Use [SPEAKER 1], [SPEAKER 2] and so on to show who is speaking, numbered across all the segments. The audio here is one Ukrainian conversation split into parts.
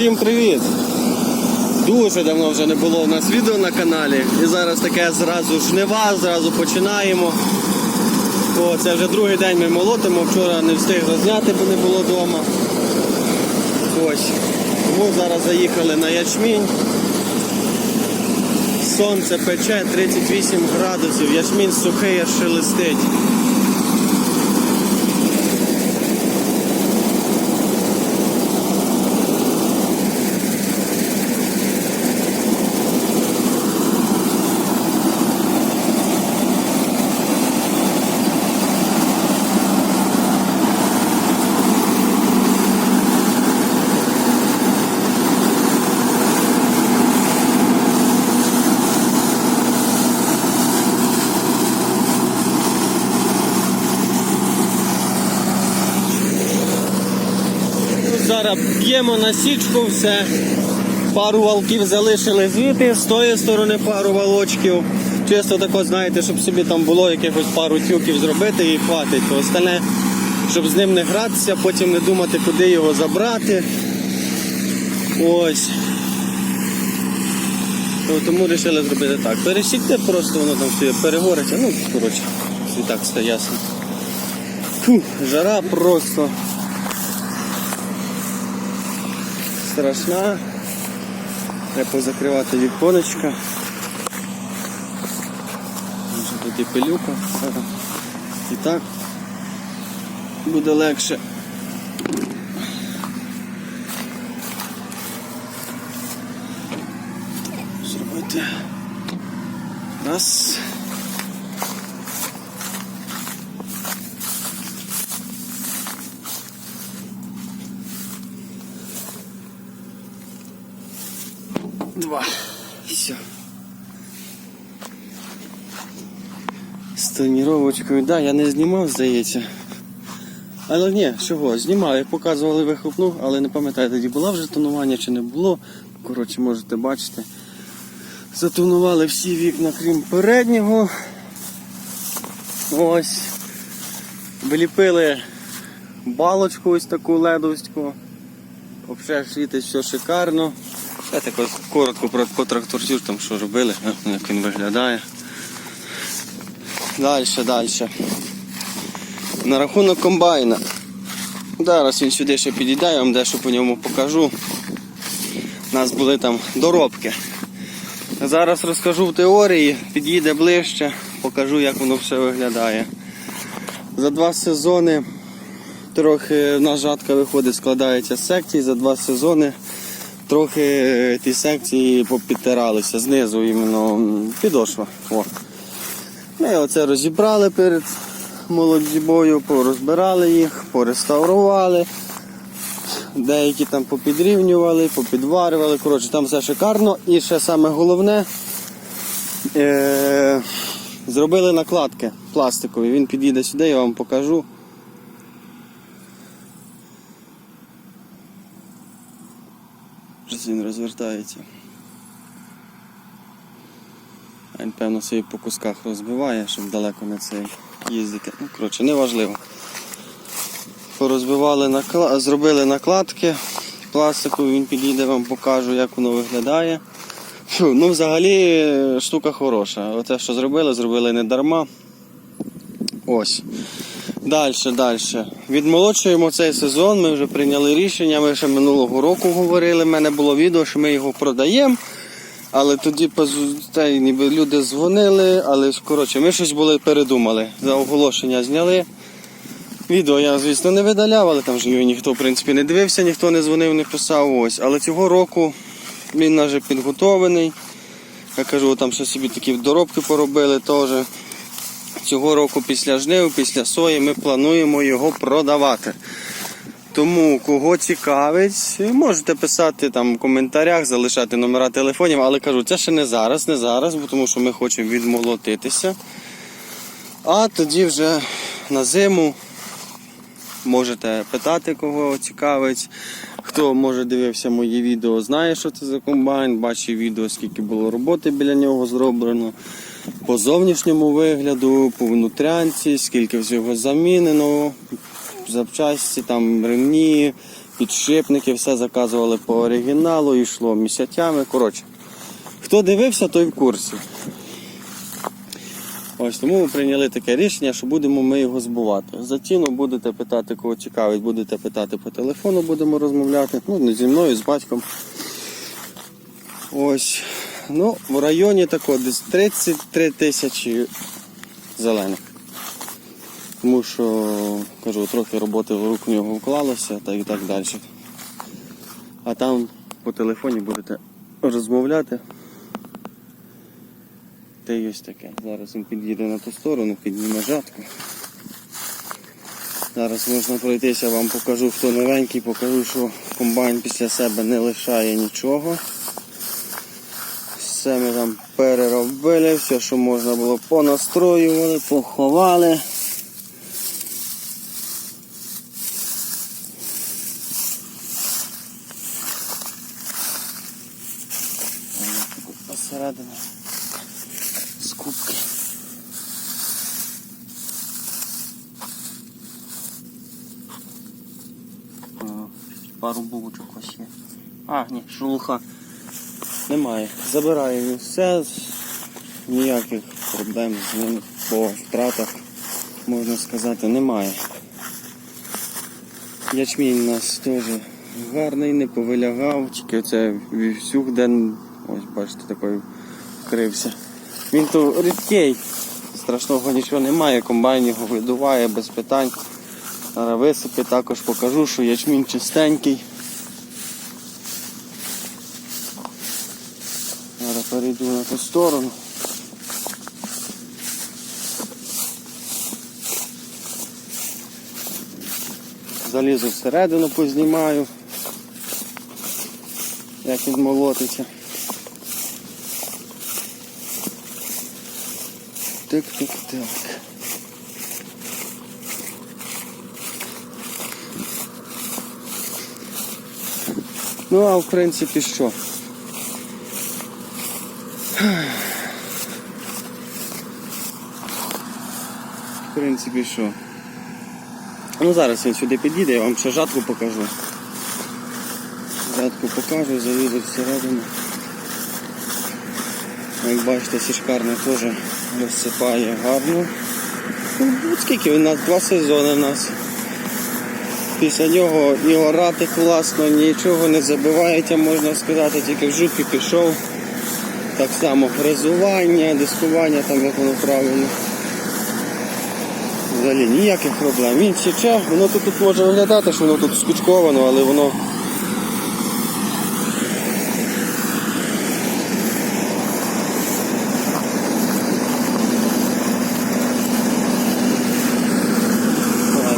[SPEAKER 1] Всім привіт! Дуже давно вже не було у нас відео на каналі. І зараз таке зразу жнива, зразу починаємо. О, це вже другий день ми молотимо, вчора не встиг розняти, бо не було вдома. Ось. Тому зараз заїхали на ячмінь. Сонце пече 38 градусів, ячмінь сухий аж шелестить. Тут Б'ємо на січку все. Пару валків залишили звідти, з тої сторони пару валочків. Чисто тако, знаєте, щоб собі там було якихось пару тюків зробити і хватить. То Остальне, щоб з ним не гратися, потім не думати, куди його забрати. Ось. Тому вирішили зробити так. Пересікте просто воно там все перегориться. Ну, коротше, і так все ясно. Фу, жара просто. Страшна. Треба позакривати віконечка. Може тут і пилюка. І так буде легше. Зробити. Раз. Все. З тоніровочкою, да, я не знімав, здається. Але ні, чого, знімав, як показували вихлопну, але не пам'ятаю, тоді було вже тонування чи не було. Коротше, можете бачити. Затонували всі вікна, крім переднього. Ось. Виліпили балочку ось таку ледовську. Взагалі світить все шикарно. Я так коротко про по тракторцю, там що робили, як він виглядає. Далі, далі. На рахунок комбайна. Зараз він сюди ще підійде, я вам дещо по ньому покажу. У нас були там доробки. Зараз розкажу в теорії, під'їде ближче, покажу, як воно все виглядає. За два сезони трохи в жатка виходить, складається з секцій, за два сезони трохи е, ті секції попідтиралися знизу іменно підошва. О. Ми оце розібрали перед молодібою, порозбирали їх, пореставрували. Деякі там попідрівнювали, попідварювали. Коротше, там все шикарно. І ще саме головне, е- зробили накладки пластикові. Він підійде сюди, я вам покажу. Він розвертається. А Він, певно, собі по кусках розбиває, щоб далеко не цей їздити. Ну, коротше, неважливо. Порозбивали накла... зробили накладки пластикові, він підійде, вам покажу, як воно виглядає. Фу, ну, взагалі штука хороша. Оте, що зробили, зробили не дарма. Ось. Далі, далі. Відмолодшуємо цей сезон. Ми вже прийняли рішення. Ми ще минулого року говорили. У мене було відео, що ми його продаємо. Але тоді та ніби люди дзвонили, але коротше, ми щось були передумали. За оголошення зняли. Відео я, звісно, не видаляв, але там ж його ніхто в принципі не дивився, ніхто не дзвонив, не писав. Ось. Але цього року він вже підготовлений. Я кажу, там ще собі такі доробки поробили теж. Цього року після жнив, після сої ми плануємо його продавати. Тому кого цікавить, можете писати там в коментарях, залишати номера телефонів, але кажу, це ще не зараз, не зараз, бо тому що ми хочемо відмолотитися. А тоді вже на зиму можете питати, кого цікавить. Хто може дивився мої відео, знає, що це за комбайн, бачив відео, скільки було роботи біля нього зроблено. По зовнішньому вигляду, по внутрянці, скільки всього замінено, запчасті, там ремні, підшипники, все заказували по оригіналу, йшло місяцями. Коротше, хто дивився, той в курсі. Ось тому ми прийняли таке рішення, що будемо ми його збувати. За ціну будете питати, кого цікавить, будете питати по телефону, будемо розмовляти. Ну, зі мною, з батьком. Ось. Ну, в районі такого десь 33 тисячі зелених. Тому що, кажу, трохи роботи в рук в нього вклалося та і так далі. А там по телефоні будете розмовляти. Та й ось таке. Зараз він під'їде на ту сторону, підніме жатку. Зараз можна пройтися, вам покажу, хто новенький, покажу, що комбайн після себе не лишає нічого. Все ми там переробили, все, що можна було, понастроювали, поховали. Посередині скупки. Ага, Пару булочок ось є. А, ні, шелуха немає. Забираю все, ніяких проблем з ним по втратах, можна сказати, немає. Ячмінь у нас теж гарний, не повилягав, тільки це вівсюк, де ось бачите, такий вкрився. Він то рідкий, страшного нічого немає, комбайн його видуває без питань. Висипи також покажу, що ячмінь чистенький. Зараз перейду на ту сторону. Залізу всередину познімаю, як він молотиться. Тик-тик-так. Ну, а в принципі що? В принципі що? Ну зараз він сюди підійде, я вам ще жатку покажу. Жатку покажу, залізу всередину. Як бачите, сішкарня теж розсипає гарно. Ну, скільки у нас два сезони в нас. Після нього і орати класно, нічого не забивається, можна сказати, тільки в жуки пішов. Так само фрезування, дискування, там як воно правильно. Взагалі ніяких проблем. Він січе, воно тут, тут може виглядати, що воно тут скучковано, але воно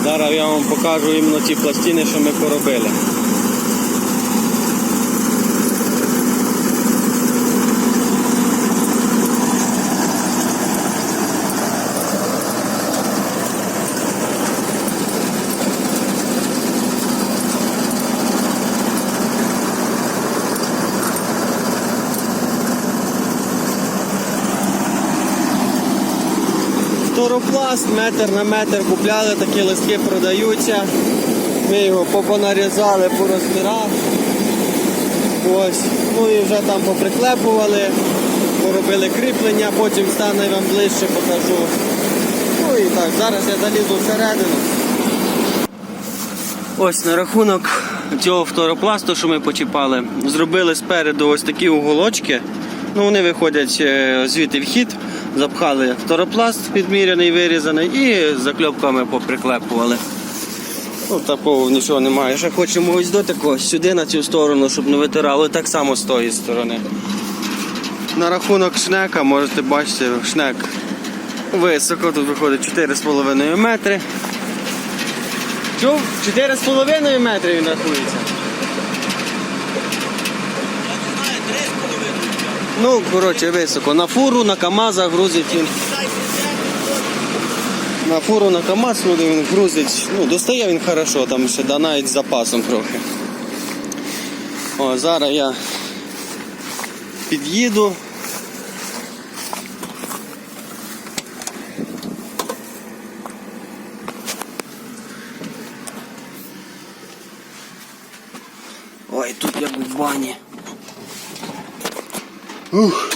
[SPEAKER 1] Зараз я вам покажу іменно ті пластини, що ми поробили. Фторопласт метр на метр купляли, такі листки продаються. Ми його попонарізали по розмірах. Ось. Ну і вже там поприклепували, поробили кріплення, потім стану і вам ближче покажу. Ну і так, зараз я залізу всередину. Ось на рахунок цього фторопласту, що ми почіпали, зробили спереду ось такі уголочки. Ну, вони виходять е, звідти вхід, запхали фторопласт підміряний, вирізаний і закльопками поприклепували. Ну, такого нічого немає. Ще хочемо ось до такого сюди на цю сторону, щоб не витирало, так само з тої сторони. На рахунок шнека, можете бачити, шнек високо, тут виходить 4,5 метри. Чув? 4,5 метри він рахується. Ну, коротше, високо. На фуру, на КАМАЗах грузить він. На фуру на КАМАЗ люди він грузить. Ну, достає він хорошо, там ще да, навіть з запасом трохи. О, зараз я під'їду. Ой, тут як в бані. Ooh.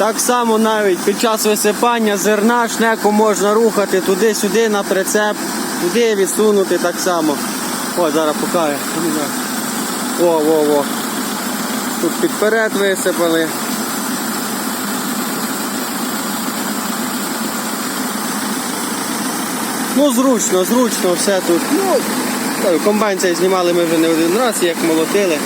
[SPEAKER 1] Так само навіть під час висипання зерна шнеку можна рухати туди-сюди на прицеп, туди відсунути так само. О, зараз покажу. О, о, о. Тут підперед висипали. Ну, зручно, зручно все тут. Ну, комбайн цей знімали ми вже не один раз, як молотили.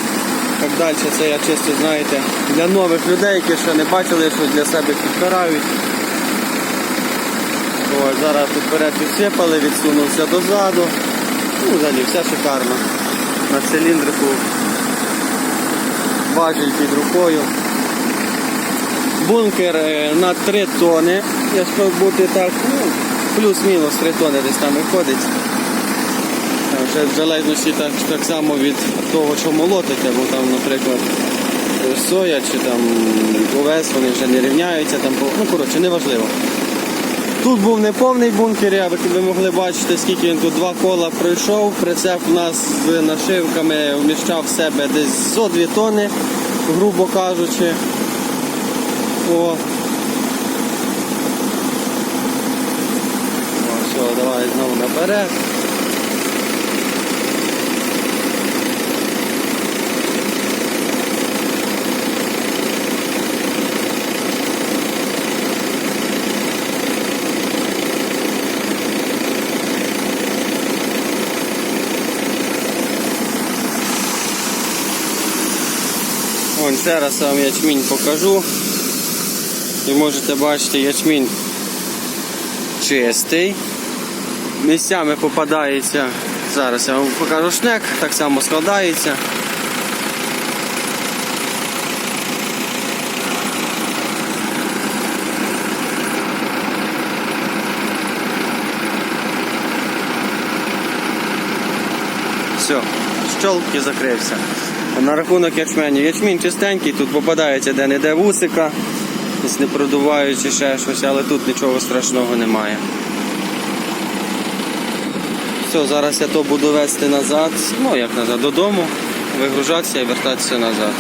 [SPEAKER 1] Так далі, це я чисто, знаєте, для нових людей, які ще не бачили, що для себе підбирають. Ось, зараз тут вперед відсипали, відсунувся дозаду. Ну, взагалі все шикарно. На циліндрику важіль під рукою. Бункер е, на 3 тони, якщо бути так, ну, плюс-мінус 3 тони десь там виходить. Е, Вже в залежності так, так само від того, що молотите, бо там, наприклад, соя чи там овес, вони вже не рівняються, там, ну коротше, неважливо. Тут був неповний бункер, як ви могли бачити, скільки він тут два кола пройшов. Прицеп у нас з нашивками вміщав в себе десь зо 2 тони, грубо кажучи. О. О, все, давай знову наперед. Зараз вам ячмінь покажу. І можете бачити ячмінь чистий. Місцями попадається. Зараз я вам покажу шнек, так само складається. Все, щолк і закрився. На рахунок ячменю. Ячмінь чистенький, тут попадається де-не-де вусика, не продуваючи ще щось, але тут нічого страшного немає. Все, зараз я то буду вести назад, ну як назад, додому, вигружатися і вертатися назад.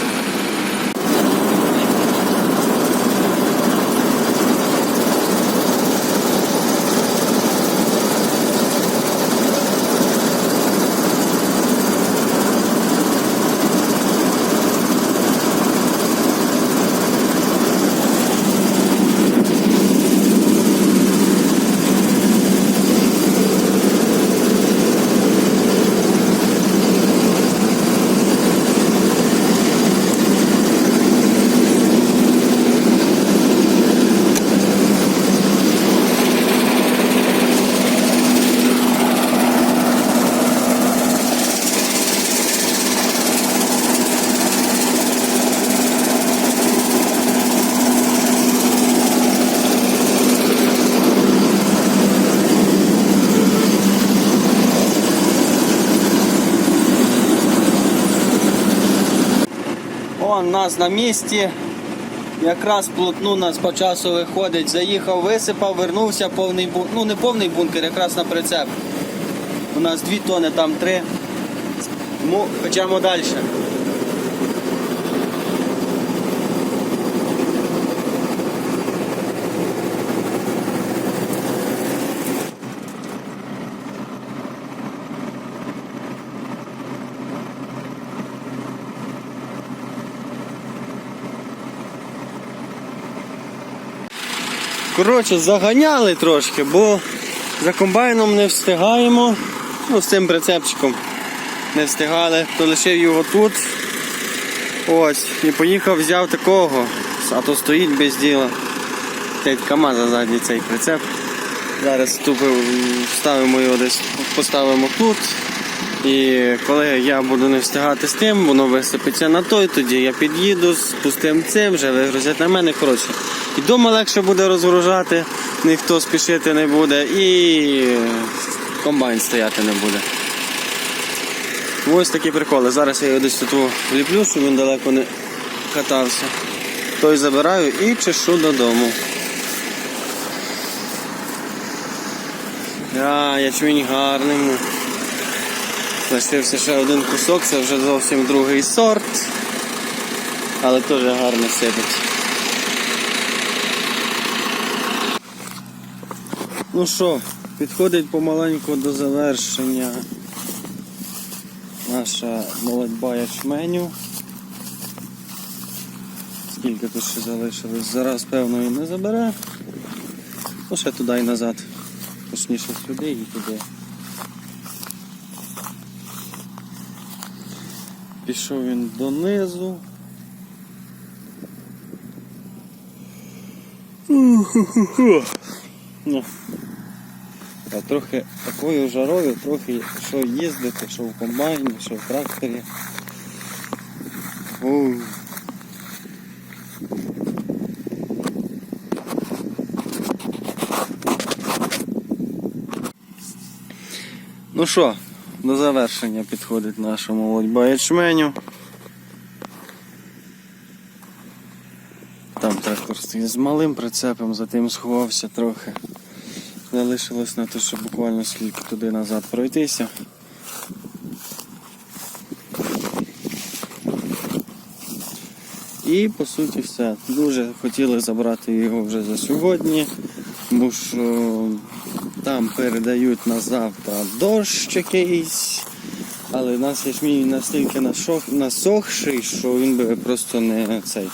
[SPEAKER 1] Нас на місці. Якраз плотну нас по часу виходить. Заїхав, висипав, вернувся, повний бункер. Ну не повний бункер, якраз на прицеп. У нас 2 тони, там 3. Тому хочемо далі. Коротше, заганяли трошки, бо за комбайном не встигаємо. Ну, з цим прицепчиком не встигали, то лишив його тут. Ось. І поїхав, взяв такого, а то стоїть без діла. Теть КАМАЗа задній цей прицеп. Зараз тупо вставимо його десь, поставимо тут. І коли я буду не встигати з тим, воно висипеться на той, тоді я під'їду з пустим цим, вже вигрузять на мене. Коротше. І дома легше буде розгружати, ніхто спішити не буде, і комбайн стояти не буде. Ось такі приколи. Зараз я його десь тут вліплю, щоб він далеко не катався. Той забираю і чешу додому. А, ячмінь гарний. Лишився ще один кусок, це вже зовсім другий сорт. Але теж гарно сипить. Ну що, підходить помаленьку до завершення наша молодьба ячменю. Скільки тут ще залишилось? Зараз певно і не забере. Ну ще туди і назад. Точніше сюди і туди. Пішов він донизу. Ну, а трохи такою жарою, трохи що їздити, що в комбайні, що в тракторі. Ух. Ну що, до завершення підходить наша молодьба ячменю. Там трактор стоїть з малим прицепом, за тим сховався трохи. Залишилось на те, щоб буквально скільки туди назад пройтися. І по суті все. Дуже хотіли забрати його вже за сьогодні, тому що там передають на завтра дощ якийсь. Але в нас ячмінь настільки насохший, що він би просто не цей,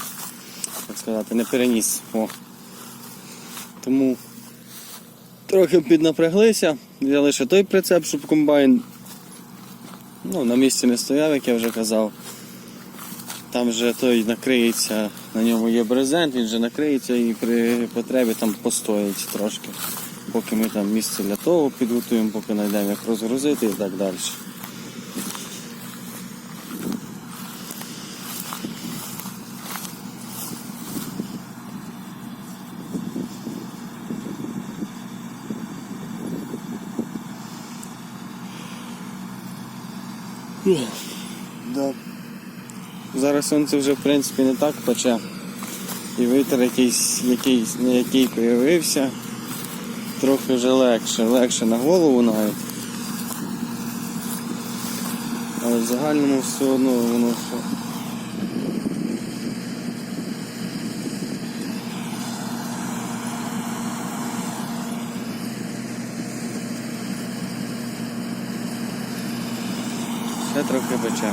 [SPEAKER 1] так сказати, не переніс. О. Тому трохи піднапряглися, взяли ще той прицеп, щоб комбайн ну, на місці не стояв, як я вже казав. Там вже той накриється, на ньому є брезент, він вже накриється і при потребі там постоїть трошки. Поки ми там місце для того підготуємо, поки знайдемо як розгрузити і так далі. Да. Зараз сонце вже в принципі не так пече. І вітер якийсь, якийсь не який появився. Трохи вже легше, легше на голову навіть. Але в загальному все одно воно все. Ще трохи пече.